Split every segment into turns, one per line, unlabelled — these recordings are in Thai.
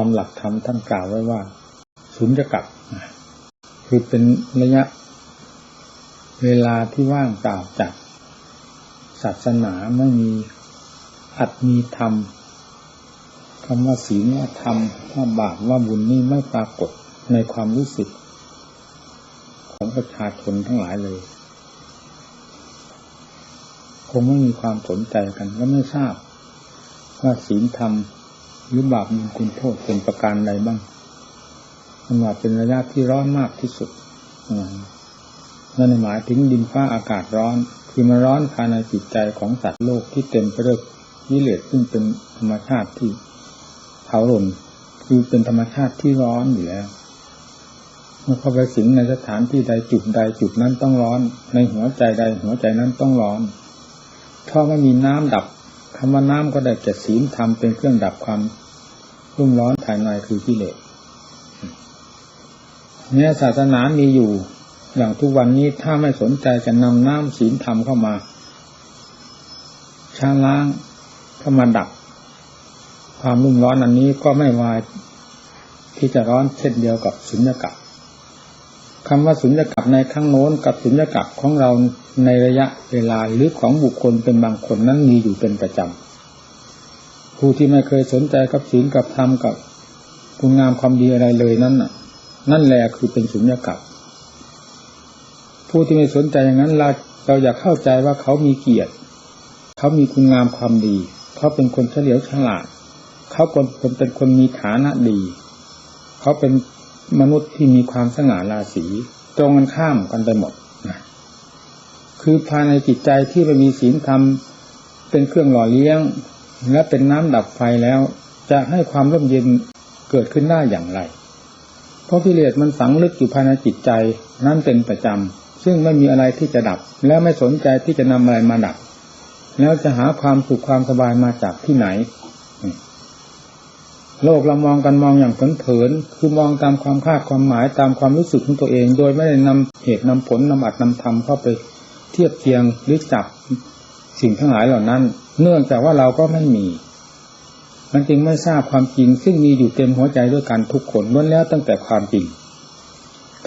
ตามหลักธรรมท่านกล่าวไว้ว่า สุญญกัปคือเป็นระยะ เวลาที่ว่างเปล่าจากศาสนาไม่มีอัดมีธรรมคำว่าศีลว่าธรรมว่าบาปว่าบุญนี่ไม่ปรากฏในความรู้สึก ของประชาชนทั้งหลายเลย คงไม่มีความสนใจกันก็ไม่ทราบ ว่าศีลธรรม หรือบาปบุญคุณโทษเป็นประการใดบ้างมันว่าเป็นระยะที่ร้อนมากที่สุดนั่นหมายถึงดินฟ้าอากาศร้อน คือมันร้อนภายในจิตใจของสัตว์โลกที่เต็มไปด้วยวิเลศซึ่งเป็นธรรมชาติที่เผาหล่นคือเป็นธรรมชาติที่ร้อนอยู่แล้วเมื่อเข้าไปสิงในสถานที่ใดจุดใดจุดนั้นต้องร้อน ในหัวใจใดหัวใจนั้นต้องร้อนถ้าไม่มีน้ำดับ คำว่าน้ำก็ได้แก่ศีลธรรมเป็นเครื่องดับความรุ่มร้อนภายในคือกิเลสเนี่ยศาสนามีอยู่ อย่างทุกวันนี้ถ้าไม่สนใจจะนำน้ำศีลธรรมเข้ามาช้าล้างเข้ามาดับ ความรุ่มร้อนอันนี้ก็ไม่วายที่จะร้อนเช่นเดียวกับสุญญากาศ คำว่าสุญญากาศในครั้งโน้นกับสุญญากาศของเราในระยะเวลาหรือของบุคคลเป็นบางคนนั้นมีอยู่เป็นประจำผู้ที่ไม่เคยสนใจกับศีลกับธรรมกับคุณงามความดีอะไรเลยนั่นน่ะ นั่นแหละคือเป็นสุญญากาศผู้ที่ไม่สนใจอย่างนั้นเราเราอยากเข้าใจว่าเขามีเกียรติ เขามีคุณงามความดี เขาเป็นคนเฉลียวฉลาด เขาเป็นเป็นคนมีฐานะดี เขาเป็น มนุษย์ที่มีความสง่าราศีตรงกันข้ามกันไปหมดนะคือภายในจิตใจที่ไม่มีศีลธรรมเป็นเครื่องหล่อเลี้ยง และเป็นน้ำดับไฟแล้ว จะให้ความร่มเย็นเกิดขึ้นได้อย่างไร เพราะกิเลสมันฝังลึกอยู่ภายในจิตใจนั่นเป็นประจำ ซึ่งไม่มีอะไรที่จะดับ และไม่สนใจที่จะนำอะไรมาดับ แล้วจะหาความสุขความสบายมาจากที่ไหน โลกเรามองกันมองอย่างเผินๆคือมองตามความคาดความหมายตามความรู้สึกของตัวเอง โดยไม่ได้นำเหตุนำผลนำอัดนำธรรมเข้าไปเทียบเทียงหรือจับสิ่งทั้งหลายเหล่านั้น เนื่องจากว่าเราก็ไม่มี มันจึงไม่ทราบความจริง ซึ่งมีอยู่เต็มหัวใจด้วยกันทุกคนล้วนแล้วตั้งแต่ความจริง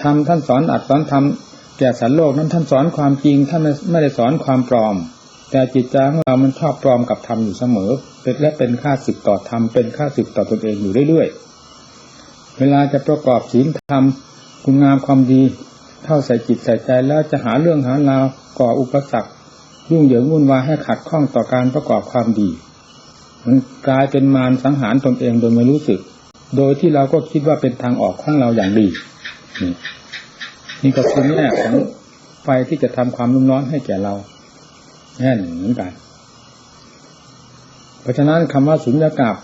ทำท่านสอนอัดสอนทำแก่สัตว์โลกนั้นท่านสอนความจริงท่านไม่ได้สอนความปลอม แต่จิตใจของเรามันชอบปลอมกับธรรมอยู่เสมอเป็นและเป็นค่าศึกต่อธรรมเป็นค่าศึกต่อตนเองอยู่เรื่อยๆ เวลาจะประกอบศีลธรรมคุณงามความดีเข้าใส่จิตใส่ใจแล้วจะหาเรื่องหาราวก่ออุปสรรคยุ่งเหยิงวุ่นวายให้ขัดข้องต่อการประกอบความดี มันกลายเป็นมารสังหารตนเองโดยไม่รู้สึก โดยที่เราก็คิดว่าเป็นทางออกของเราอย่างดี นี่ก็คือแง่ของไฟที่จะทำความรุ่มร้อนให้แก่เรา แน่นเหมือนกัน เพราะฉะนั้นคำว่าสุญญากาศ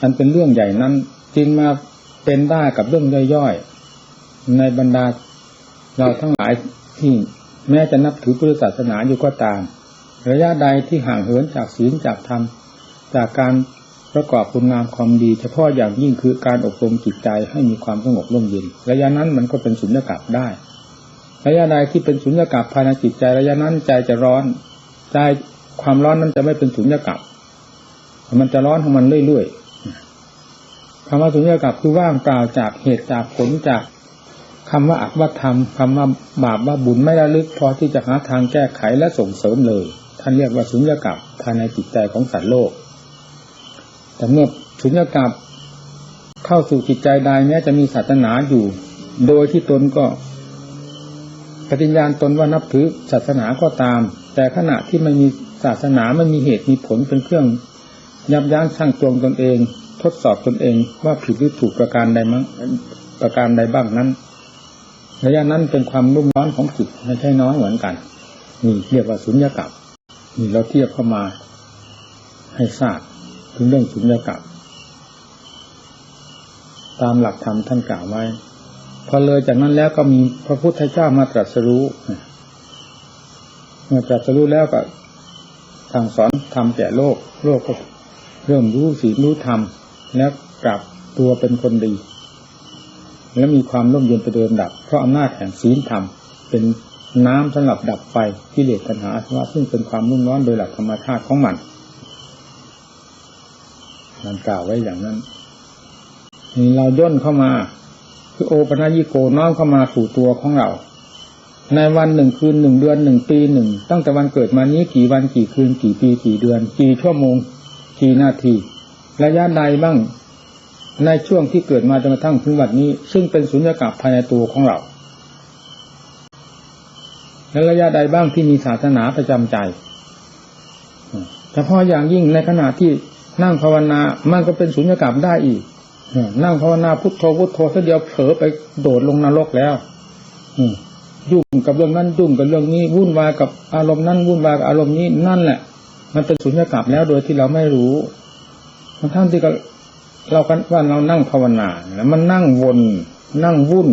อันเป็นเรื่องใหญ่นั้นจึงมาเป็นได้กับเรื่องย่อยๆในบรรดาเราทั้งหลายที่แม้จะนับถือพุทธศาสนาอยู่ก็ตาม ระยะใดที่ห่างเหินจากศีลจากธรรม จากการประกอบคุณงามความดี เฉพาะอย่างยิ่งคือการอบรมจิตใจให้มีความสงบร่มเย็น ระยะนั้นมันก็เป็นสุญญากาศได้ ระยะใดที่เป็นสุญญากาศภายในจิตใจระยะนั้นใจจะร้อน ใจความร้อนนั้นจะไม่เป็นสุญญากาศมันจะร้อนของมันเรื่อยๆคำว่าสุญญากาศคือว่างเปล่าจากเหตุจากผลจากคำว่าอักว่าธรรมคำว่าบาปว่าบุญไม่ระลึกพอที่จะหาทางแก้ไขและส่งเสริมเลย ท่านเรียกว่าสุญญากาศภายในจิตใจของสัตว์โลก แต่เมื่อสุญญากาศเข้าสู่จิตใจใดแม้จะมีศาสนาอยู่ โดยที่ตนก็ปฏิญญาณตนว่านับถือศาสนาก็ตาม แต่ขณะที่ไมันมีศาสนาไม่มีเหตุมีผลเป็นเครื่อง ยับยั้งชั่งตวงตนเอง ทดสอบตนเองว่าผิดหรือถูกประการใดมั้งประการใดบ้างนั้นระยะนั้นเป็นความรุ่มร้อนของจิตไม่ใช่น้อยเหมือนกันนี่เรียกว่าสุญญากาศนี่เราเทียบเข้ามา ให้ทราบถึงเรื่องสุญญากาศตามหลักธรรมท่านกล่าวไว้ พอเลยจากนั้นแล้วก็มีพระพุทธเจ้ามาตรัสรู้ เมื่อตรัสรู้แล้วก็ทางสอนทำแก่โลก โลกก็เริ่มรู้สีรู้ธรรม แล้วกลับตัวเป็นคนดี และมีความร่มเย็นไปเดิมดับ เพราะอำนาจแห่งศีลธรรม เป็นน้ำสำหรับดับไฟที่เลสตัณหาอาสวะซึ่งเป็นความรุ่มร้อนโดยหลักธรรมชาติของมันมันกล่าวไว้อย่างนั้นนี่เราย่นเข้ามา คือโอปัญญิโกน้อมเข้ามาสู่ตัวของเรา ในวันหนึ่งคืนหนึ่งเดือนหนึ่งปีหนึ่งตั้งแต่วันเกิดมานี้กี่วันกี่คืนกี่ปีกี่เดือน กี่ชั่วโมงกี่นาทีระยะใดบ้างในช่วงที่เกิดมาจนกระทั่งถึงวันนี้ ซึ่งเป็นสุญญากาศภายในตัวของเรา และระยะใดบ้างที่มีศาสนาประจำใจเฉพาะอย่างยิ่งในขณะที่นั่งภาวนามันก็เป็นสุญญากาศได้อีกนั่งภาวนาพุทโธพุทโธทีเดียวเผลอไปโดดลงนรกแล้ว ยุ่งกับเรื่องนั้นยุ่งกับเรื่องนี้วุ่นวายกับอารมณ์นั้นวุ่นวายกับอารมณ์นี้นั่นแหละ มันเป็นสุญญากาศแล้วโดยที่เราไม่รู้มันทั้งที่ก็เรากันว่าเรานั่งภาวนาแล้วมันนั่งวนนั่งวุ่น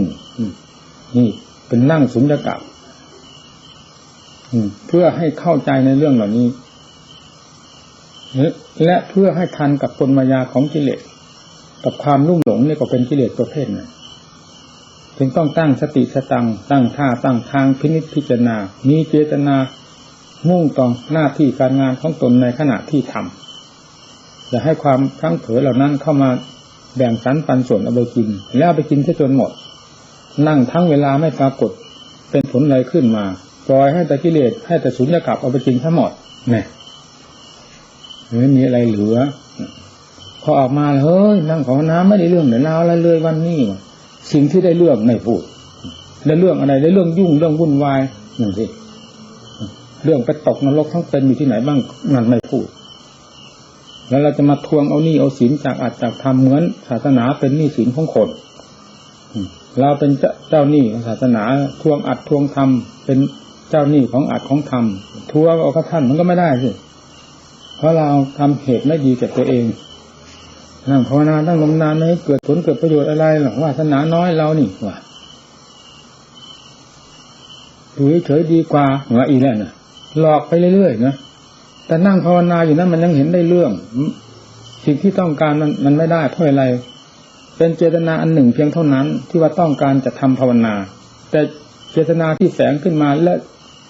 นี่เป็นนั่งสุญญากาศเพื่อให้เข้าใจในเรื่องเหล่านี้ และเพื่อให้ทันกับกลมายาของกิเลสกับความรุ่มหลงนี่ก็เป็นกิเลสประเภทหนั้น จึงต้องตั้งสติสตังตั้งท่าตั้งทางพินิจพิจารณา มีเจตนามุ่งต่อหน้าที่การงานของตนในขณะที่ทำอย่าให้ความพลั้งเผลอเหล่านั้นเข้ามาแบ่งสรรปันส่วนเอาไปกิน แล้วเอาไปกินซะจนหมด นั่งทั้งเวลาไม่ปรากฏ เป็นผลอะไรขึ้นมาปล่อยให้แต่กิเลสให้แต่สุญญากาศเอาไปกินทั้งหมดเนี่ยไม่มีอะไรเหลือ พอออกมาเฮ้ยนั่งของน้ำไม่ได้เรื่องเดี๋ยวนาอะไรเลยวันนี้ สิ่งที่ได้เรื่องไม่พูด แล้วเรื่องอะไรได้เรื่องยุ่งเรื่องวุ่นวายนั่นสิเรื่องไปตกนรกทั้งเป็นอยู่ที่ไหนบ้างนั่นไม่พูด แล้วเราจะมาทวงเอานี้เอาสินจากอาจจากทำเหมือนศาสนาเป็นนี้สินของคนเราเป็นเจ้าหนี้ศาสนาทวงอัดทวงทำเป็นเจ้าหนี้ของอัดของทำทวงเอาข้าท่านมันก็ไม่ได้สิเพราะเราทำเหตุไม่ดีกับตัวเอง นั่งภาวนาตั้งลมนานไม่เกิดผลเกิดประโยชน์อะไรหรอกวาสนาน้อยเรานี่ว่าดูเฉยดีกว่าว่าอีแล้วนะหลอกไปเรื่อยๆนะแต่นั่งภาวนาอยู่นั้นมันยังเห็นได้เรื่อง สิ่งที่ต้องการมันมันไม่ได้เพราะอะไร เป็นเจตนาอันหนึ่งเพียงเท่านั้น ที่ว่าต้องการจะทำภาวนา แต่เจตนาที่แฝงขึ้นมาและ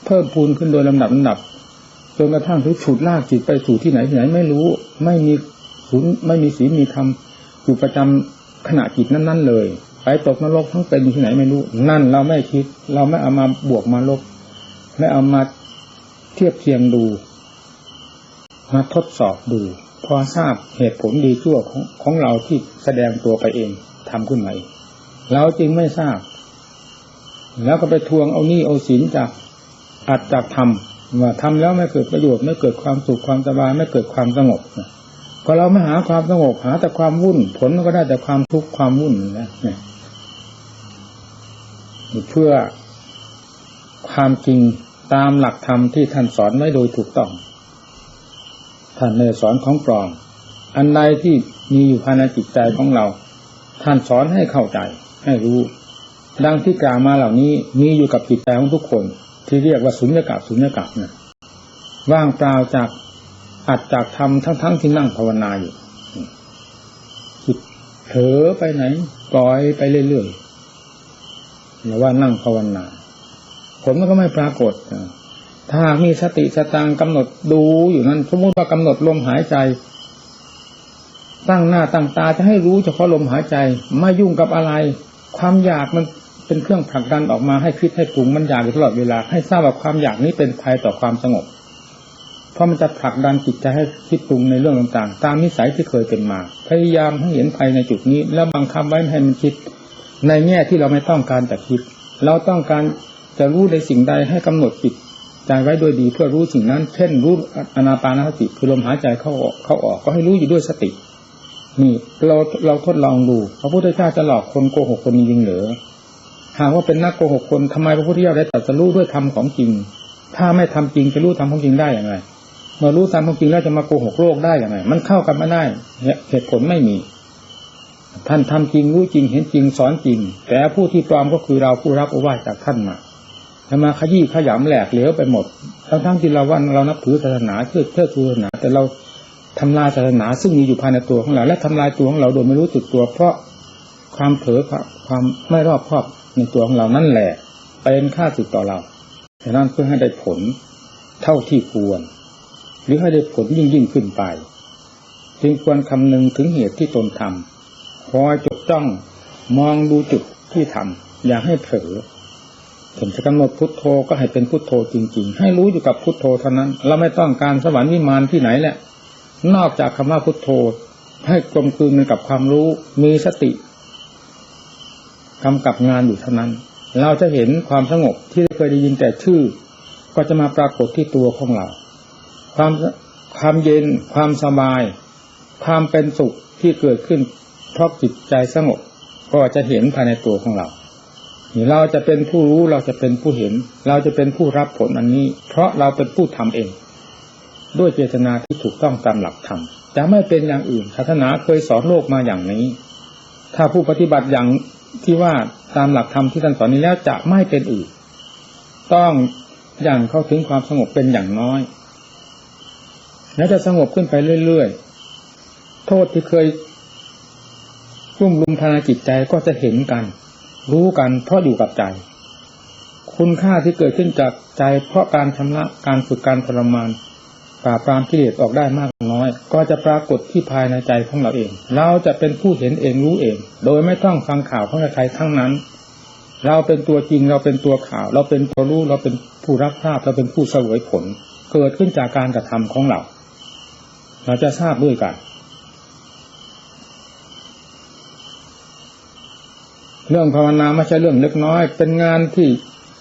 เพิ่มพูนขึ้นโดยลำดับลำดับจนกระทั่งถึงฉุดลากจิตไปสู่ที่ไหนที่ไหนไม่รู้ ไม่มี ศูนย์ไม่มีศีลมีธรรมอยู่ประจำขณะจิตนั้น ๆ เลยไปตกนรกทั้งเป็นอยู่ที่ไหนไม่รู้ นั่นเราไม่คิด เราไม่เอามาบวกมาลบไม่เอามาเทียบเคียงดู มาทดสอบดู พอทราบเหตุผลดีชั่วของของเราที่แสดงตัวไปเองทำขึ้นมาเองเราจริงไม่ทราบ แล้วก็ไปทวงเอานี้เอาสินจากอัดจากทำว่าทำแล้วไม่เกิดประโยชน์ไม่เกิดความสุขความสบายไม่เกิดความสงบ พอเราไม่หาความสงบหาแต่ความวุ่น ผลมันก็ได้แต่ความทุกข์ความวุ่นนะเนี่ยเพื่อความจริงตามหลักธรรมที่ท่านสอนไว้โดยถูกต้อง ท่านในสอนของปลอมอันใดที่มีอยู่ภายในจิตใจของเรา ท่านสอนให้เข้าใจ ให้รู้ ดังที่กล่าวมาเหล่านี้มีอยู่กับจิตใจของทุกคน ที่เรียกว่าสุญญากาศสุญญากาศนะว่างเปล่าจาก อัดจากทำทั้งๆทที่นั่งภาวนาอยู่จิตเผลอไปไหนปล่อยไปเรื่อยๆอย่าว่านั่งภาวนา ผลมันก็ไม่ปรากฏถ้ามีสติสตังกำหนดดูอยู่นั้น สมมติว่ากำหนดลมหายใจ ตั้งหน้าตั้งตาจะให้รู้เฉพาะลมหายใจ ไม่ยุ่งกับอะไร ความอยากมันเป็นเครื่องผลักดันออกมาให้คิดให้ปรุงมันอยากอยู่ตลอดเวลา ให้ทราบว่าความอยากนี้เป็นภัยต่อความสงบ เพราะมันจะผลักดันจิตใจให้คิดปรุงในเรื่องต่างๆ ตามนิสัยที่เคยเป็นมา พยายามให้เห็นภัยในจุดนี้ แล้วบังคับไว้ให้มันคิด ในแง่ที่เราไม่ต้องการจะคิด เราต้องการจะรู้ในสิ่งใดให้กำหนดจิตใจไว้โดยดีเพื่อรู้สิ่งนั้น เช่นรู้อนาปานสติคือลมหายใจเข้าออกเข้าออกก็ให้รู้อยู่ด้วยสติ นี่เราเราทดลองดูพระพุทธเจ้าจะหลอกคนโกหกคนจริงเหรือหากว่าเป็นนักโกหกคนทำไมพระพุทธเจ้าได้ตรัสรู้ด้วยธรรมของจริง ถ้าไม่ทำจริงจะรู้ธรรมของจริงได้อย่างไร เมื่อรู้ตามความจริงแล้วจะมาโกหกโลกได้อย่างไรมันเข้ากันไม่ได้เหตุผลไม่มี ท่านทำจริงรู้จริงเห็นจริงสอนจริง แต่ผู้ที่ปลอมก็คือเราผู้รับโอวาทจากท่านมาแล้วมาขยี้ขยำแหลกเหลวไปหมด ทั้งทั้งที่เราว่าเรานับถือศาสนาเชื่อเชื่อศาสนา แต่เราทำลายศาสนาซึ่งมีอยู่ภายในตัวของเรา และทำลายตัวของเราโดยไม่รู้สึกตัว เพราะความเผลอความไม่รอบคอบในตัวของเรานั่นแหละเป็นค่าสึกต่อเราฉะนั้นเพื่อให้ได้ผลเท่าที่ควร หรือให้ได้ผลยิ่งยิ่งขึ้นไป จึงควรคำนึงถึงเหตุที่ตนทำคอยจดจ้องมองดูจุดที่ทำอย่าให้เผลอถึงจะกำหนดพุทโธก็ให้เป็นพุทโธจริง ๆ ให้รู้อยู่กับพุทโธเท่านั้น เราไม่ต้องการสวรรค์วิมานที่ไหนแหละ นอกจากคำว่าพุทโธ ให้กลมกลืนกับความรู้มีสติกำกับงานอยู่เท่านั้น เราจะเห็นความสงบที่เคยได้ยินแต่ชื่อ ก็จะมาปรากฏที่ตัวของเรา ความความเย็นความสบาย ความเป็นสุขที่เกิดขึ้น เพราะจิตใจสงบก็จะเห็นภายในตัวของเราเราจะเป็นผู้รู้เราจะเป็นผู้เห็น เราจะเป็นผู้รับผลอันนี้ เพราะเราเป็นผู้ทำเอง ด้วยเจตนาที่ถูกต้องตามหลักธรรมจะไม่เป็นอย่างอื่นศาสนาเคยสอนโลกมาอย่างนี้ ถ้าผู้ปฏิบัติอย่างที่ว่าตามหลักธรรมที่ท่านสอนนี้แล้วจะไม่เป็นอื่น ต้องอย่างเข้าถึงความสงบเป็นอย่างน้อย แล้วจะสงบขึ้นไปเรื่อยๆ โทษที่เคยรุ่มรุมทาจิตใจก็จะเห็นกัน รู้กันเพราะอยู่กับใจ คุณค่าที่เกิดขึ้นจากใจเพราะการชำระการฝึกการทรมานปราบปรามกิเลสออกได้มากน้อย ก็จะปรากฏที่ภายในใจของเราเอง เราจะเป็นผู้เห็นเองรู้เอง โดยไม่ต้องฟังข่าวของใครทั้งนั้น เราเป็นตัวจริงเราเป็นตัวข่าว เราเป็นตัวรู้เราเป็นผู้รับทราบเราเป็นผู้เสวยผล เกิดขึ้นจากการกระทำของเรา เราจะทราบด้วยกัน เรื่องภาวนาไม่ใช่เรื่องเล็กน้อย เป็นงานที่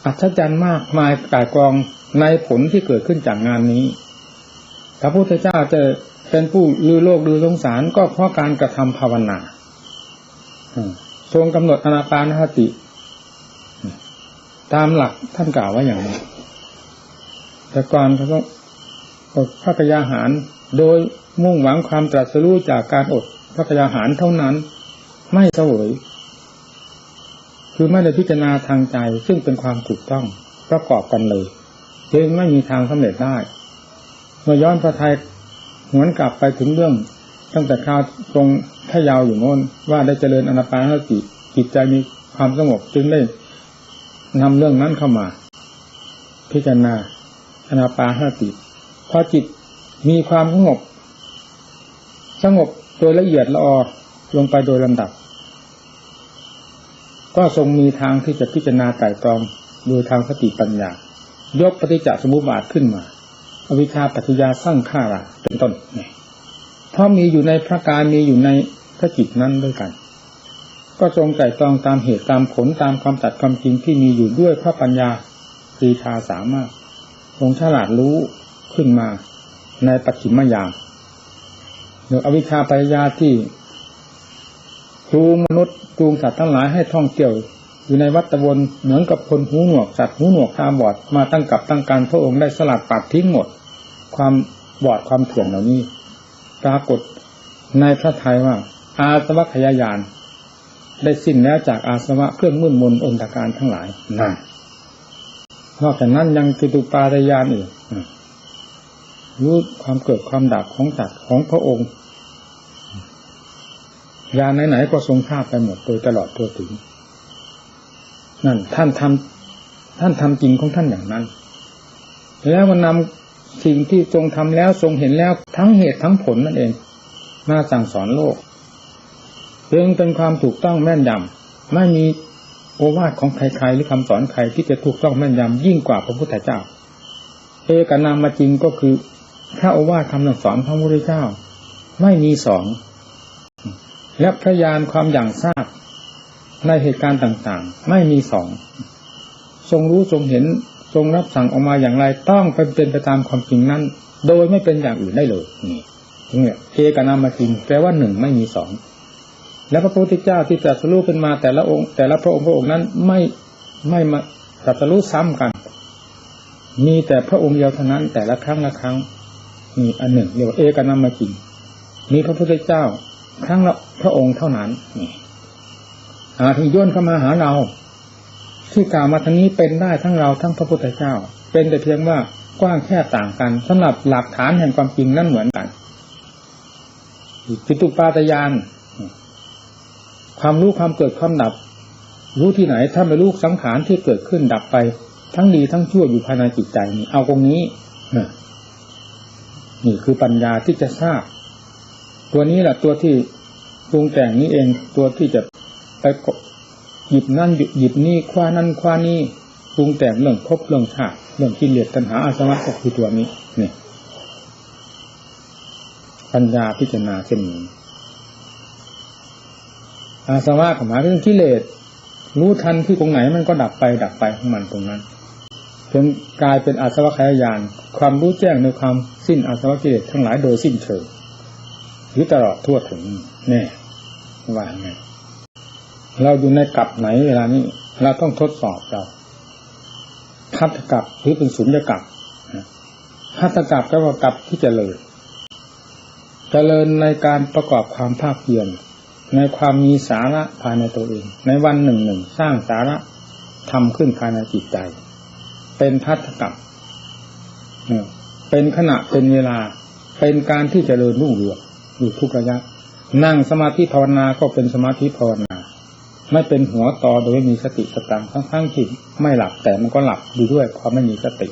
อัศจรรย์มากมายกายกองในผลที่เกิดขึ้นจากงานนี้ พระพุทธเจ้าจะเป็นผู้ลือโลกลือสงสารก็เพราะการกระทำภาวนาทรงกำหนดอนาปานสติ ตามหลักท่านกล่าวไว้อย่างนี้แต่ก่อนเขาต้องอดพระกยาหาร โดยมุ่งหวังความตรัสรู้จากการอดพระกยาหารเท่านั้น ไม่เสวยคือไม่ได้พิจารณาทางใจซึ่งเป็นความถูกต้องประกอบกันเลยจึงไม่มีทางสำเร็จได้ เมื่อย้อนพระไทยหวนกลับไปถึงเรื่อง ตั้งแต่คราวตรงพยาวอยู่โน้นว่าได้เจริญอนาปานสติจิตใจมีความสงบจึงได้นำเรื่องนั้นเข้ามา พิจารณาอนาปานสติพอจิต มีความสงบ สงบโดยละเอียดละออลงไปโดยลำดับ ก็ทรงมีทางที่จะพิจารณาไต่ตรองโดยทางสติปัญญา ยกปฏิจจสมุปบาทขึ้นมา อวิชชาปัจจยาสร้างข้าระเป็นต้นเนี่ยเพราะมีอยู่ในพระกายมีอยู่ในพระจิตนั้นด้วยกัน ก็ทรงใจตรองตามเหตุตามผลตามความจัดความจริงที่มีอยู่ด้วยพระปัญญาปีชาสามารถทรงฉลาดรู้ขึ้นมา ในปัจฉิมยามหรืออวิชชาปัจจยาที่จูงมนุษย์จูงสัตว์ทั้งหลายให้ท่องเที่ยวอยู่ในวัฏวนเหมือนกับคนหูหนวกสัตว์หูหนวกตาบอดมาตั้งกับตั้งการพระองค์ได้สลัดปัดทิ้งหมด ความบอดความถ่วงเหล่านี้ ปรากฏในพระทัยว่า อาสวะขยายาน ได้สิ้นแล้วจากอาสวะเครื่องมุ่นมนอนตการทั้งหลายนั่นนอกจากนั้นยังจิตุปาตยานอีก รู้ความเกิดความดับของสัตว์ของพระองค์ยาไหนๆก็ทรงทราบไปหมดโดยตลอดทั่วถึง นั่น ท่านทำท่านทำจริงของท่านอย่างนั้น แล้วมันนำสิ่งที่ทรงทำแล้วทรงเห็นแล้วทั้งเหตุทั้งผลนั่นเอง มาสั่งสอนโลกเพียงเป็นความถูกต้องแม่นยำไม่มีโอวาทของใครๆหรือคำสอนใครที่จะถูกต้องแม่นยำยิ่งกว่าพระพุทธเจ้า เอกนามมาจริงก็คือ พระโอวาทคำสอนพระพุทธเจ้า ไม่มีสองและพระยานความอย่างทราบในเหตุการณ์ต่างๆ ไม่มีสองทรงรู้ทรงเห็นทรงรับสั่งออกมาอย่างไรต้องเป็นไปตามความจริงนั้น โดยไม่เป็นอย่างอื่นได้เลยนี่เนี่ยเอกนามาจริงแปลว่าหนึ่งไม่มีสองแล้วพระพุทธเจ้าที่ตรัสรู้เป็นมาแต่ละองค์ แต่ละพระองค์พระองค์นั้นไม่ไม่มาตรัสรู้ซ้ำกัน มีแต่พระองค์เดียวเท่านั้นแต่ละครั้งละครั้ง มีอันหนึ่งเรียกว่าเอกนามาจริงมีพระพุทธเจ้าครั้งละพระองค์เท่านั้นนี่อาที่ย่นเข้ามาหาเราที่กล่าวมาทางนี้เป็นได้ทั้งเราทั้งพระพุทธเจ้า เป็นแต่เพียงว่ากว้างแค่ต่างกันสำหรับหลักฐานแห่งความจริงนั่นเหมือนกันจิตุปาตยาน ความรู้ความเกิดความดับ รู้ที่ไหนถ้าไม่รู้สังขารที่เกิดขึ้นดับไป ทั้งดีทั้งชั่วอยู่ภายในจิตใจนี่เอาตรงนี้ นี่คือปัญญาที่จะทราบ ตัวนี้แหละตัวที่ปรุงแต่งนี้เองตัวที่จะไปหยิบนั่นหยิบนี่คว้านั่นคว้านี่ปรุงแต่งเรื่องภพเรื่องชาติเรื่องกิเลสตัณหาอาสวะก็คือตัวนี้นี่ปัญญาพิจารณาเช่นนี้อาสวะของหมายถึงกิเลสรู้ทันที่ตรงไหนมันก็ดับไปดับไปของมันตรงนั้น จนกลายเป็นอาสวะขยายานความรู้แจ้งในความสิ้นอาสวะกิเลสทั้งหลายโดยสิ้นเชิงหรือตลอดทั่วถึงแน่ว่าไงเราอยู่ในกลับไหนเวลานี้เราต้องทดสอบเราพัฒกับหรือเป็นสุญญกับพัฒกับก็ว่ากับที่เจริญเจริญในการประกอบความภาคเพียรในความมีสาระภายในตัวเอง ในวันหนึ่งหนึ่งสร้างสาระทำขึ้นภายในจิตใจ เป็นพัฒกับเป็นขณะเป็นเวลา เป็นการที่จเจริญรุ่งเรืองอยู่ทุกระยะ นั่งสมาธิภาวนาก็เป็นสมาธิภาวนา ไม่เป็นหัวต่อโดยไม่มีสติสตังทั้งทั้งที่ไม่หลับแต่มันก็หลับดูด้วยเพราะไม่มีสติ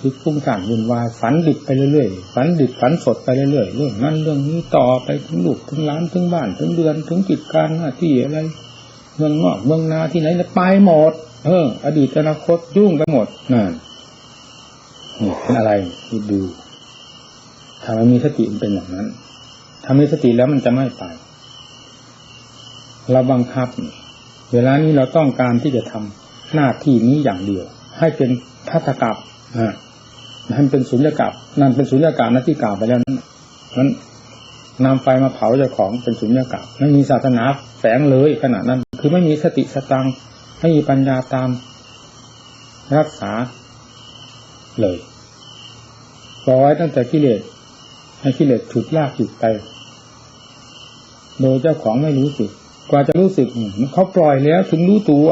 คิดฟุ้งซ่านวุ่นวายฝันดิบไปเรื่อยๆฝันดิบฝันสดไปเรื่อยๆเรื่องนั้นเรื่องนี้ต่อไปถึงลูกถึงหลานถึงบ้านถึงเดือนถึงกิจการหน้าที่อะไรเมืองนอกเมืองนาที่ไหนไปหมด เออ อดีตอนาคตยุ่งไปหมดนั่นนี่เป็นอะไรคิดดูถ้ามันมีสติมันเป็นอย่างนั้นถ้ามีสติแล้วมันจะไม่ไปเราบังคับ เวลานี้เราต้องการที่จะทำหน้าที่นี้อย่างเดียว ให้เป็นพัฒกับอ่านั่นเป็นสุญญากาศนั่นเป็นสุญญากาศนะที่กล่าวไปแล้วนั้นนั้นนำไฟมาเผาเจ้าของเป็นสุญญากาศไม่มีศาสนาแฝงเลยขนาดนั้น คือไม่มีสติสตัง ไม่มีปัญญาตามรักษาเลยปล่อยตั้งแต่กิเลสให้กิเลสถูกลากถูกไป โดยเจ้าของไม่รู้สึก กว่าจะรู้สึกเขาปล่อยแล้วถึงรู้ตัว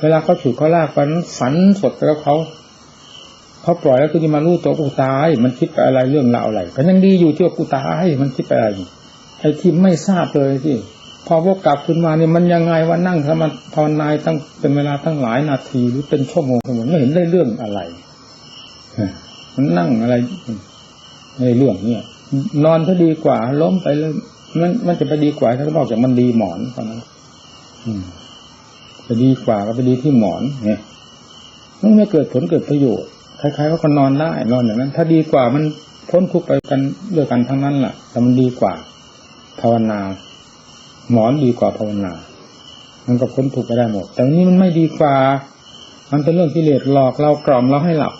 เวลาเขาถูกเขาลากไปนั้นฝันสดแล้วเขาเขาปล่อยแล้วก็จะมารู้ตัวกูตาย มันคิดไปอะไรเรื่องราวอะไรก็ยังดีอยู่ที่ว่ากูตายมันคิดไปอะไรไอ้ที่ไม่ทราบเลยที่ พอวกกลับขึ้นมาเนี่ยมันยังไงว่านั่งสมาภาวนาตั้งเป็นเวลาตั้งหลายนาทีหรือเป็นชั่วโมงชั่วโมงไม่เห็นได้เรื่องอะไรมันนั่งอะไรในเรื่องเนี่ย นอนก็ดีกว่า ล้มไปเลยมันมันจะไปดีกว่าถ้าบอกจากมันดีหมอนตอนนั้นอืมจะดีกว่าก็ไปดีที่หมอน เนี่ยมันไม่เกิดผลเกิดประโยชน์คล้ายๆว่าคนนอนได้นอนอย่างนั้น ถ้าดีกว่ามันพ้นทุกไปกันด้วยกันทั้งนั้นแหละแต่มันดีกว่า ภาวนา หมอนดีกว่าภาวนา มันก็พ้นทุกข์ไปได้หมด แต่นี้มันไม่ดีกว่า มันเป็นเรื่องกิเลสหลอกเรากล่อมเราให้หลับ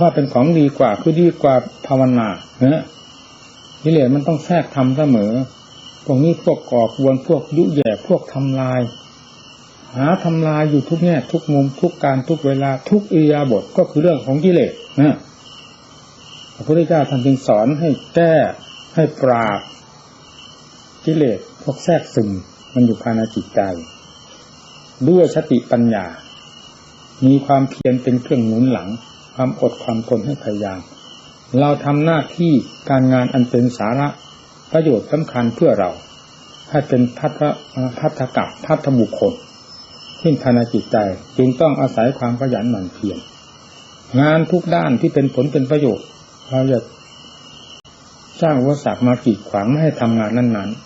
ว่าเป็นของดีกว่าคือดีกว่าภาวนาเนะกิเลสมันต้องแทรกทำเสมอพวกนี้พวกก่อกวนพวกยุแย่พวกทำลาย หาทำลายอยู่ทุกแง่ทุกมุมทุกการทุกเวลาทุกอิยาบทก็คือเรื่องของกิเลสนะพระพุทธเจ้าท่านจึงสอนให้แก้ให้ปราบกิเลส พวกแทรกซึมมันอยู่ภายในจิตใจ ด้วยสติปัญญา มีความเพียรเป็นเครื่องหนุนหลัง ความอดความทนให้พยายาม เราทำหน้าที่การงานอันเป็นสาระประโยชน์สำคัญเพื่อเราให้เป็นพัฒพัฒกับพัฒบุคคลขึ้นภายในจิตใจจึงต้องอาศัยความขยันหมั่นเพียร งานทุกด้านที่เป็นผลเป็นประโยชน์ เราจะสร้างวัสดุมากีดขวางไม่ให้ทำงานนั้นๆ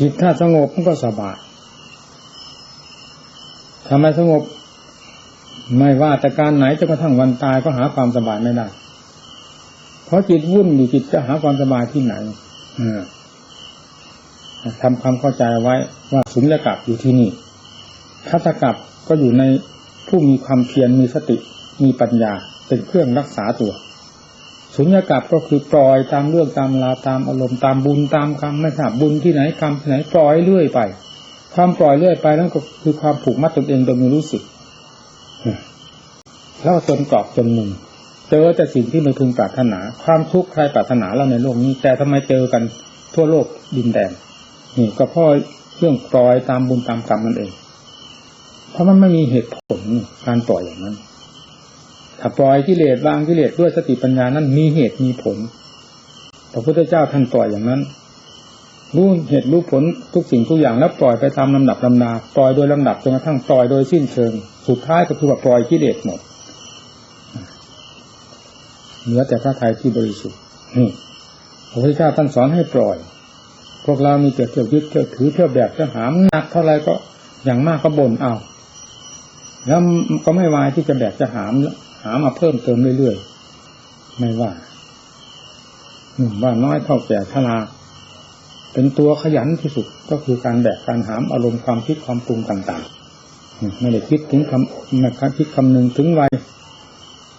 จิตถ้าสงบมันก็สบายทำไมสงบ ไม่ว่าแต่การไหนจะกระทั่งวันตายก็หาความสบายไม่ได้ เพราะจิตวุ่นอยู่จิตจะหาความสบายที่ไหนทำความเข้าใจไว้ว่าสุญญากาศอยู่ที่นี่ทัศกับก็อยู่ในผู้มีความเพียรมีสติมีปัญญาเป็นเครื่องรักษาตัว สุญญากาศก็คือปล่อยตามเรื่องตามลาตามอารมณ์ตามบุญตามกรรมไม่ทราบบุญที่ไหนกรรมที่ไหนปล่อยเรื่อยไป ความปล่อยเรื่อยไปนั่นก็คือความผูกมัดตนเองโดยไม่รู้สึกแล้วจนกรอบจนมุมเจอแต่สิ่งที่ไม่พึงปรารถนา ความทุกข์ใครปรารถนาเราในโลกนี้ แต่ทำไมเจอกันทั่วโลกดินแดนนี่ก็เพราะเรื่องปล่อยตามบุญตามกรรมนั่นเอง เพราะมันไม่มีเหตุผลการปล่อยอย่างนั้น ถ้าปล่อยกิเลสวางกิเลสด้วยสติปัญญานั้นมีเหตุมีผล พระพุทธเจ้าท่านปล่อยอย่างนั้นรู้เหตุรู้ผลทุกสิ่งทุกอย่างแล้วปล่อยไปตามลำดับลำนาปล่อยโดยลำดับจนกระทั่งปล่อยโดยสิ้นเชิง สุดท้ายก็คือว่าปล่อยกิเลสหมดเหลือแต่พระทัยที่บริสุทธิ์นี่พระพุทธเจ้าท่านสอนให้ปล่อย พวกเรามีเกี่ยวเที่ยวยึดเที่ยวถือเที่ยวแบบจะหามหนักเท่าไรก็อย่างมากก็บ่นเอา แล้วก็ไม่วายที่จะแบกจะหามแล้ว หามาเพิ่มเติมเรื่อยๆไม่ว่าหนุ่มว่าน้อยเท่าแก่ชราเป็นตัวขยันที่สุดก็คือการแบกการหามอารมณ์ความคิดความปรุงต่างๆไม่ได้คิดถึงคำไม่คิดคำหนึ่งถึงวัย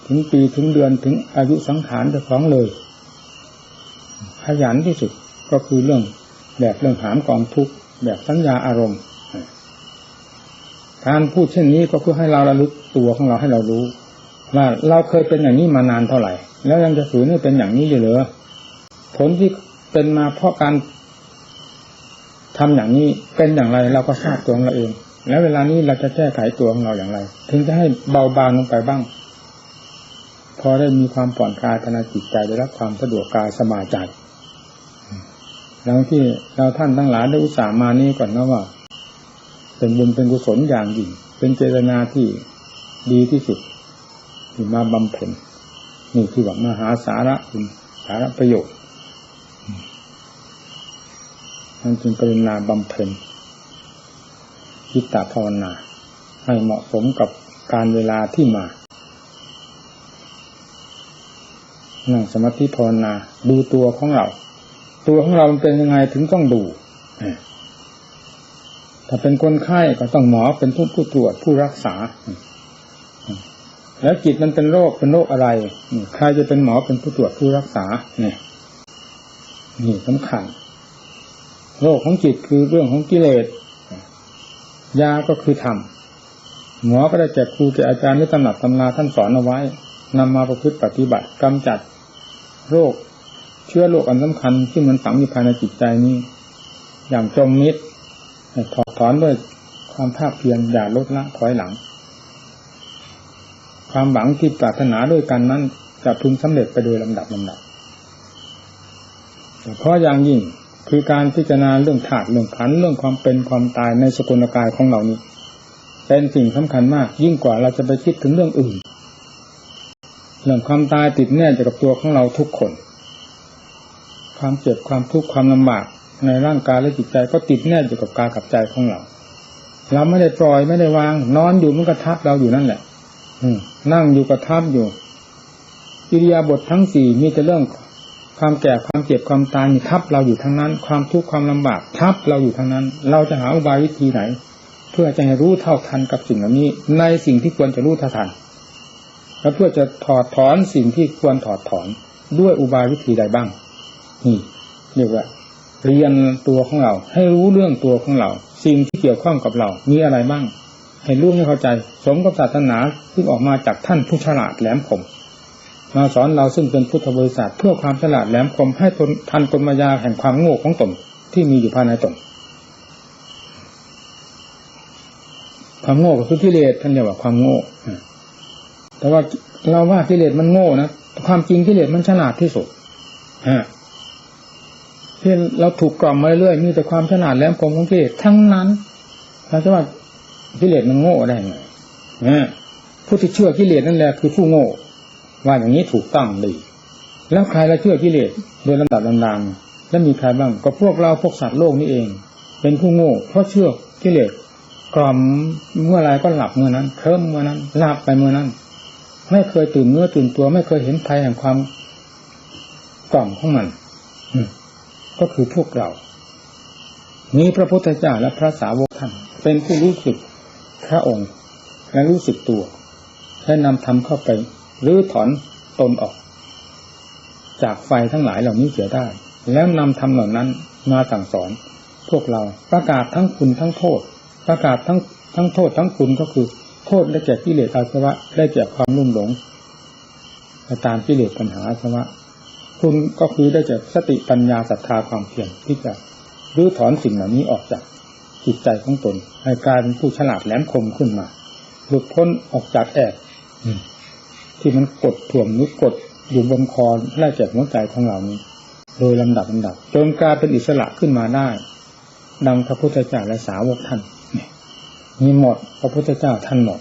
ถึงปีถึงเดือนถึงอายุสังขารเจ้าของเลย ขยันที่สุดก็คือเรื่องแบบเรื่องหามกองทุกข์แบบสัญญาอารมณ์การพูดเช่นนี้ก็เพื่อให้เราระลึกตัวของเราให้เรารู้ ว่าเราเคยเป็นอย่างนี้มานานเท่าไหร่ แล้วยังจะฝืนให้เป็นอย่างนี้อยู่เหรอผลที่เป็นมาเพราะการทำอย่างนี้เป็นอย่างไรเราก็ทราบตัวของเราเอง แล้วเวลานี้เราจะแก้ไขตัวของเราอย่างไร ถึงจะให้เบาบางลงไปบ้าง พอได้มีความผ่อนคลายทางจิตใจได้รับความสะดวกกายสบายใจแล้วที่เราท่านทั้งหลายได้อุตส่าห์มานี้ก่อนนะว่า เป็นบุญเป็นกุศลอย่างยิ่งเป็นเจตนาที่ดีที่สุด ที่มาบำเพ็ญนี่คือว่ามหาสาระคุณสาระประโยชน์ท่านจึงกรุณาบำเพ็ญจิตตภาวนา ให้เหมาะสมกับการเวลาที่มานั่งสมาธิภาวนาดูตัวของเรา ตัวของเราเป็นยังไงถึงต้องดูถ้าเป็นคนไข้ก็ต้องหมอเป็นผู้ผู้ตรวจผู้รักษา แล้วจิตมันเป็นโรคเป็นโรคอะไรใครจะเป็นหมอเป็นผู้ตรวจผู้รักษาเนี่ยนี่สำคัญ โรคของจิตคือเรื่องของกิเลสยาก็คือธรรมหมอก็ได้แก่ครูแก่อาจารย์ที่ตำหนักตำนาท่านสอนเอาไว้นำมาประพฤติปฏิบัติกำจัดโรคเชื้อโรคอันสำคัญที่มันฝังอยู่ภายในจิตใจนี้ อย่างจมมิดถอดถอนด้วยความภาคเพียรอย่าลดละถอยหลัง ความหวังที่ปรารถนาด้วยกันนั้น จะพึงสำเร็จไปโดยลำดับลำดับเพราะอย่างยิ่งคือการพิจารณาเรื่องถาดเรื่องขันเรื่องความเป็นความตายในสกุลกายของเรานี้ เป็นสิ่งสำคัญมาก ยิ่งกว่าเราจะไปคิดถึงเรื่องอื่น เรื่องความตายติดแน่อยู่กับตัวของเราทุกคน ความเจ็บความทุกข์ความลำบากในร่างกายและจิตใจก็ติดแน่อยู่กับกายกับใจของเรา เราไม่ได้ปล่อยไม่ได้วาง นอนอยู่มันก็ทับเราอยู่นั่นแหละ นั่งอยู่ก็ทับอยู่อิริยาบถททั้งสี่มีแต่เรื่องความแก่ความเจ็บความตายนี่ทับเราอยู่ทั้งนั้น ความทุกข์ความลำบากทับเราอยู่ทั้งนั้น เราจะหาอุบายวิธีไหน เพื่อจะให้รู้เท่าทันกับสิ่งเหล่านี้ ในสิ่งที่ควรจะรู้เท่าทัน และเพื่อจะถอดถอนสิ่งที่ควรถอดถอนด้วยอุบายวิธีใดบ้าง นี่เรียกว่าเรียนตัวของเรา ให้รู้เรื่องตัวของเรา สิ่งที่เกี่ยวข้องกับเรา มีอะไรบ้าง ให้รู้ให้เข้าใจ สมกับศาสนาซึ่งออกมาจากท่านผู้ฉลาดแหลมคมมาสอนเราซึ่งเป็นพุทธบริษัทเพื่อความฉลาดแหลมคมให้ทนทันกลมายาแห่งความโง่ของตนที่มีอยู่ภายในตนความโง่ก็คือกิเลสท่านเรียกว่าความโง่แต่ว่าเราว่ากิเลสมันโง่นะความจริงกิเลสมันฉลาดที่สุดฮะที่เราถูกกล่อมมาเรื่อยมีแต่ความฉลาดแหลมคมของกิเลสทั้งนั้นเราจะว่า กิเลสมันโง่ได้ไงผู้ที่เชื่อกิเลสนั่นแหละคือผู้โง่ ว่าอย่างนี้ถูกต้องดี แล้วใครละเชื่อกิเลสโดยลำดับลำดังแล้วมีใครบ้างก็พวกเราพวกสัตว์โลกนี่เอง เป็นผู้โง่ เพราะเชื่อกิเลสกล่อมเมื่อไรก็หลับเมื่อนั้นเคลิ้มเมื่อนั้นหลับไปเมื่อนั้น ไม่เคยตื่นเนื้อตื่นตัว ไม่เคยเห็นภัยแห่งความกล่อมของมันก็คือพวกเรา นี้พระพุทธเจ้าและพระสาวกท่านเป็นผู้รู้สึก พระองค์และรู้สึกตัวให้นำธรรมเข้าไปหรือถอนตนออก จากไฟทั้งหลายเหล่านี้เสียได้ แล้วนำธรรมเหล่านั้นมาสั่งสอน พวกเราประกาศทั้งคุณทั้งโทษ ประกาศทั้งทั้งโทษทั้งคุณก็คือ โทษได้แก่กิเลสอาสวะได้แก่ความลุ่มหลงตามกิเลสปัญหาอาสวะคุณก็คือได้จากสติปัญญาศรัทธาความเพียรที่จะรื้อถอนสิ่งเหล่านี้ออกจาก จิตใจของตนให้กลายเป็นผู้ฉลาดแหลมคมขึ้นมาหลุดพ้นออกจากแอบที่มันกดถ่วงนึกกดอยู่บนคอไล่จากหัวใจของเรานี้ โดยลำดับลำดับ จนกลายเป็นอิสระขึ้นมาได้ ดังพระพุทธเจ้าและสาวกท่านมีหมดพระพุทธเจ้าท่านหมด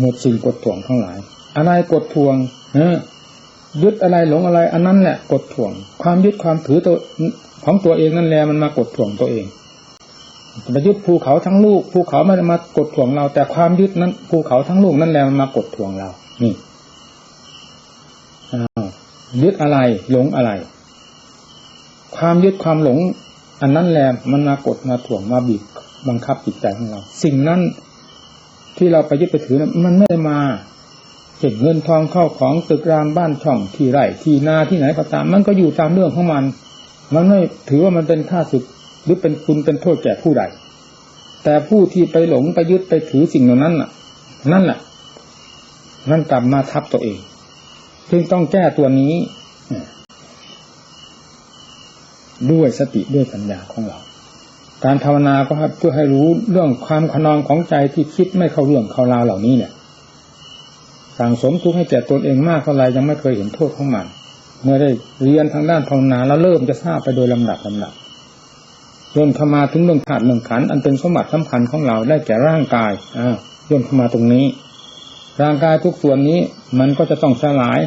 หมดสิ่งกดถ่วงทั้งหลาย อะไรกดทวงเออยึดอะไรหลงอะไร อันนั้นแหละกดถ่วง ความยึดความถือตัว ของตัวเองนั่นแหละมันมากดถ่วงตัวเองจะไปยึดภูเขาทั้งลูกภูเขาไม่ได้มากดถ่วงเรา แต่ความยึดนั้นภูเขาทั้งลูกนั่นแหละมันมากดถ่วงเรา นี่ยึดอะไรหลงอะไร ความยึดความหลง อันนั้นแหละมันมากดมาถ่วงมาบีบบังคับจิตใจของเรา สิ่งนั้นที่เราไปยึดไปถือมันไม่ได้มาเห็นเงินทองเข้าของตึกรามบ้านช่องที่ไร่ที่นาที่ไหนก็ตาม มันก็อยู่ตามเรื่องของมัน มันไม่ถือว่ามันเป็นค่าศึกหรือเป็นคุณเป็นโทษแก่ผู้ใด แต่ผู้ที่ไปหลงไปยึดไปถือสิ่งเหล่านั้นน่ะ นั่นแหละนั่นกลับมาทับตัวเองจึงต้องแก้ตัวนี้ ด้วยสติด้วยปัญญาของเรา การภาวนาก็เพื่อให้รู้เรื่องความขนองของใจที่คิดไม่เข้าเรื่องเข้าราวเหล่านี้เนี่ยสั่งสมทุกข์ให้แก่ตนเองมากเท่าไรยังไม่เคยเห็นโทษของมัน เมื่อได้เรียนทางด้านภาวนาแล้วเริ่มจะทราบไปโดยลำดับลำดับจนเข้ามาถึงเรื่องธาตุเรื่องขันอันเป็นสมบัติสำคัญของเราได้แก่ร่างกายอ้าย่นเข้ามาตรงนี้ ร่างกายทุกส่วนนี้มันก็จะต้องสลาย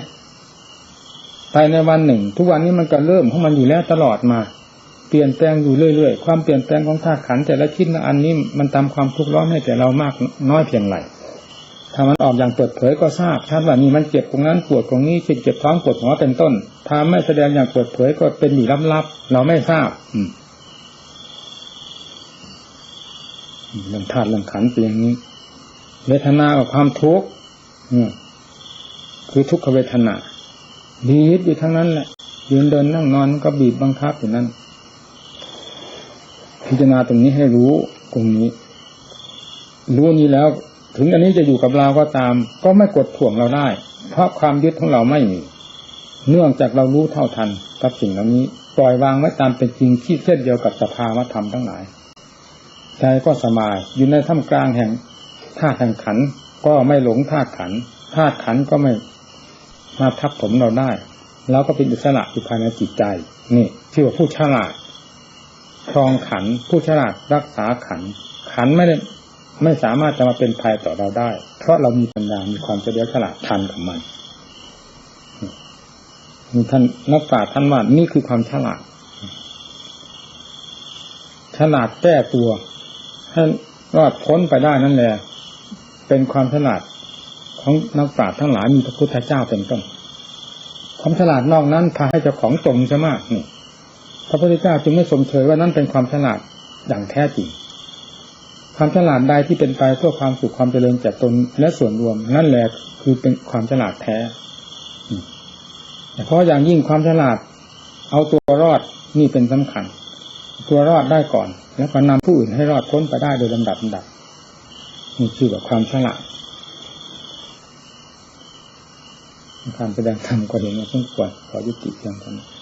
ภายในวันหนึ่ง ทุกวันนี้มันก็เริ่มของมันอยู่แล้วตลอดมา เปลี่ยนแปลงอยู่เรื่อยๆ ความเปลี่ยนแปลงของธาตุขันแต่ละชิ้นละอันนี้มันตามความทุกข์ร้อนให้แก่เรามากน้อยเพียงไร ถ้ามันออกอย่างเปิดเผยก็ทราบชัดว่านี่มันเจ็บตรงนั้นปวดตรงนี้เช่นเจ็บท้องปวดหัวเป็นต้น ถ้าไม่แสดงอย่างเปิดเผยก็เป็นอยู่ลับๆเราไม่ทราบ อืเรื่องธาตุเรื่องขันเป็นอย่างนี้ เวทนากับความทุกข์คือทุกขเวทนาบีบอยู่ทั้งนั้นแหละยืนเดินนั่งนอนก็บีบบังคับอยู่นั้น พิจารณาตรงนี้ให้รู้ตรงนี้ รู้นี้แล้ว ถึงอันนี้จะอยู่กับเราก็ตาม ก็ไม่กดถ่วงเราได้ เพราะความยึดของเราไม่มี เนื่องจากเรารู้เท่าทันกับสิ่งเหล่านี้ ปล่อยวางไว้ตามเป็นจริงที่เช่นเดียวกับสภาวธรรมทั้งหลายใจก็สบายอยู่ในท่ามกลางแห่งธาตุแห่งขันก็ไม่หลงธาตุขันธาตุขันก็ไม่มาทับถมเราได้เราก็เป็นอิสระอยู่ภายในจิตใจ นี่ชื่อว่าผู้ฉลาดครองขันผู้ฉลาดรักษาขัน ขันไม่ได้ ไม่สามารถจะมาเป็นภัยต่อเราได้ เพราะเรามีปัญญา มีความเฉลียวฉลาดทันกับมันมีท่านนักปราชญ์ท่านว่านี่คือความฉลาด ฉลาดแก้ตัวให้รอดพ้นไปได้นั่นแหละ เป็นความฉลาดของนักปราชญ์ทั้งหลายมีพระพุทธเจ้าเป็นต้น ความฉลาดนอกนั้นพาให้เจ้าของจมใช่ไหมนี่ พระพุทธเจ้าจึงไม่สมเชยว่านั่นเป็นความฉลาดอย่างแท้จริง ความฉลาดใดที่เป็นไปเพื่อความสุขความเจริญแก่ตนและส่วนรวม นั่นแหละคือเป็นความฉลาดแท้เพราะอย่างยิ่งความฉลาด เอาตัวรอดนี่เป็นสำคัญ ตัวรอดได้ก่อน แล้วก็นำผู้อื่นให้รอดพ้นไปได้โดยลำดับลำดับนี่คือแบบความฉลาดการแสดงธรรมก็เห็นว่าสมควรขอยุติเพียงเท่านี้